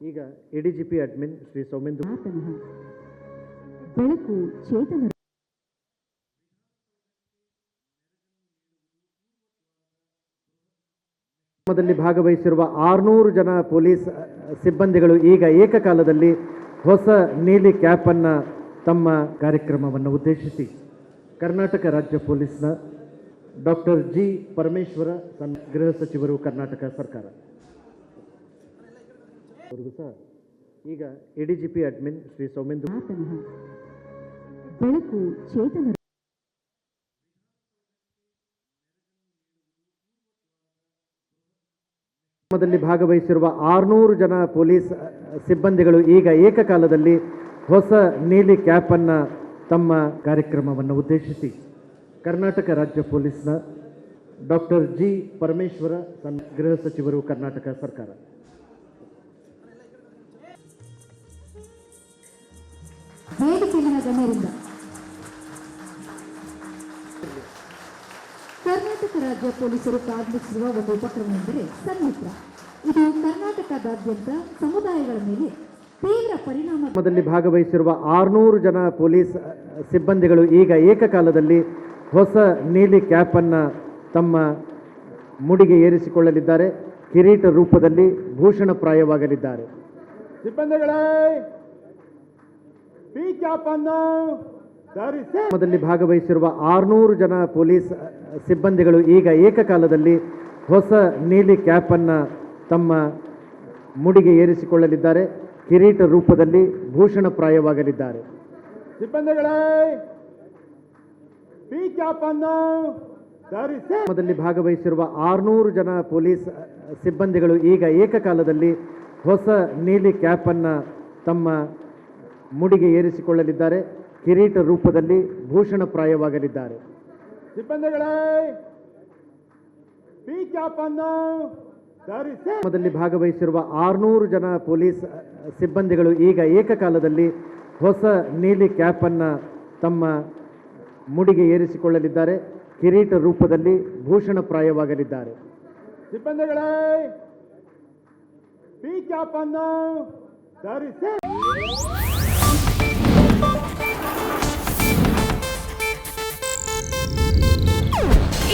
ಈಗ ADGP admin Shri Soumendra ಬೆಳಕು ಚೇತನ ಭಾಗವಹಿಸಿರುವ ಆರುನೂರು ಜನ ಪೊಲೀಸ್ ಸಿಬ್ಬಂದಿಗಳು ಈಗ ಏಕಕಾಲದಲ್ಲಿ ಹೊಸ ನೀಲಿ ಕ್ಯಾಪ್ ಅನ್ನ ತಮ್ಮ ಕಾರ್ಯಕ್ರಮವನ್ನು ಉದ್ದೇಶಿಸಿ. ಕರ್ನಾಟಕ ರಾಜ್ಯ ಪೊಲೀಸ್ನ ಡಾಕ್ಟರ್ ಜಿ ಪರಮೇಶ್ವರ ತನ್ನ ಗೃಹ ಸಚಿವರು ಕರ್ನಾಟಕ ಸರ್ಕಾರ. ಅವ್ರಿಗೂ ಸಹ ಈಗ A D G P admin Shri Soumendra ಬೆಳಕು ಚೇತನ ಭಾಗವಹಿಸಿರುವ ಆರುನೂರು ಜನ ಪೊಲೀಸ್ ಸಿಬ್ಬಂದಿಗಳು ಈಗ ಏಕಕಾಲದಲ್ಲಿ ಹೊಸ ನೀಲಿ ಕ್ಯಾಪ್ ಅನ್ನ ತಮ್ಮ ಕಾರ್ಯಕ್ರಮವನ್ನು ಉದ್ದೇಶಿಸಿ ಕರ್ನಾಟಕ ರಾಜ್ಯ ಪೊಲೀಸ್ನ ಡಾಕ್ಟರ್ ಜಿ ಪರಮೇಶ್ವರ ತನ್ನ ಗೃಹ ಸಚಿವರು ಕರ್ನಾಟಕ ಸರ್ಕಾರ. ವೇದಿಕೆಯಲ್ಲಿನ ಗಣ್ಯರಿಂದ ಕರ್ನಾಟಕ ರಾಜ್ಯ ಪೊಲೀಸರು ಪ್ರಾರಂಭಿಸಿರುವ ಒಂದು ಉಪಕ್ರಮವೆಂದರೆ ಸನ್ಮಿತ್ರ ಇದು ಕರ್ನಾಟಕದಾದ್ಯಂತ ಸಮುದಾಯಗಳ ಮೇಲೆ ತೀವ್ರ ಪರಿಣಾಮದಲ್ಲಿ ಭಾಗವಹಿಸಿರುವ ಆರುನೂರು ಜನ ಪೊಲೀಸ್ ಸಿಬ್ಬಂದಿಗಳು ಈಗ ಏಕಕಾಲದಲ್ಲಿ ಹೊಸ ನೀಲಿ ಕ್ಯಾಪ್ ಅನ್ನ ತಮ್ಮ ಮುಡಿಗೆ ಏರಿಸಿಕೊಳ್ಳಲಿದ್ದಾರೆ. ಕಿರೀಟ ರೂಪದಲ್ಲಿ ಭೂಷಣಪ್ರಾಯವಾಗಲಿದ್ದಾರೆ ಸಿಬ್ಬಂದಿಗಳೇ! ಕಾರ್ಯಕ್ರಮದಲ್ಲಿ ಭಾಗವಹಿಸಿರುವ ಆರುನೂರು ಜನ ಪೊಲೀಸ್ ಸಿಬ್ಬಂದಿಗಳು ಈಗ ಏಕಕಾಲದಲ್ಲಿ ಹೊಸ ನೀಲಿ ಕ್ಯಾಪ್ ಅನ್ನು ತಮ್ಮ ಮುಡಿಗೆ ಏರಿಸಿಕೊಳ್ಳಲಿದ್ದಾರೆ. ಕಿರೀಟ ರೂಪದಲ್ಲಿ ಭೂಷಣಪ್ರಾಯವಾಗಲಿದ್ದಾರೆ ಸಿಬ್ಬಂದಿಗಳೇ ಕಾರ್ಯಕ್ರಮದಲ್ಲಿ ಭಾಗವಹಿಸಿರುವ ಆರುನೂರು ಜನ ಪೊಲೀಸ್ ಸಿಬ್ಬಂದಿಗಳು ಈಗ ಏಕಕಾಲದಲ್ಲಿ ಹೊಸ ನೀಲಿ ಕ್ಯಾಪ್ ಅನ್ನು ತಮ್ಮ ಮುಡಿಗೆ ಏರಿಸಿಕೊಳ್ಳಲಿದ್ದಾರೆ. ಕಿರೀಟ ರೂಪದಲ್ಲಿ ಭೂಷಣಪ್ರಾಯವಾಗಲಿದ್ದಾರೆ. ಸಿಬ್ಬಂದಿಗಳೇ ಭಾಗವಹಿಸಿರುವ ಆರುನೂರು ಜನ ಪೊಲೀಸ್ ಸಿಬ್ಬಂದಿಗಳು ಈಗ ಏಕಕಾಲದಲ್ಲಿ ಹೊಸ ನೀಲಿ ಕ್ಯಾಪ್ ಅನ್ನು ತಮ್ಮ ಮುಡಿಗೆ ಏರಿಸಿಕೊಳ್ಳಲಿದ್ದಾರೆ. ಕಿರೀಟ ರೂಪದಲ್ಲಿ ಭೂಷಣಪ್ರಾಯವಾಗಲಿದ್ದಾರೆ. ಸಿಬ್ಬಂದಿಗಳೇ ಪಿ ಕ್ಯಾಪ್ ಅನ್ನು ಧರಿಸಿ.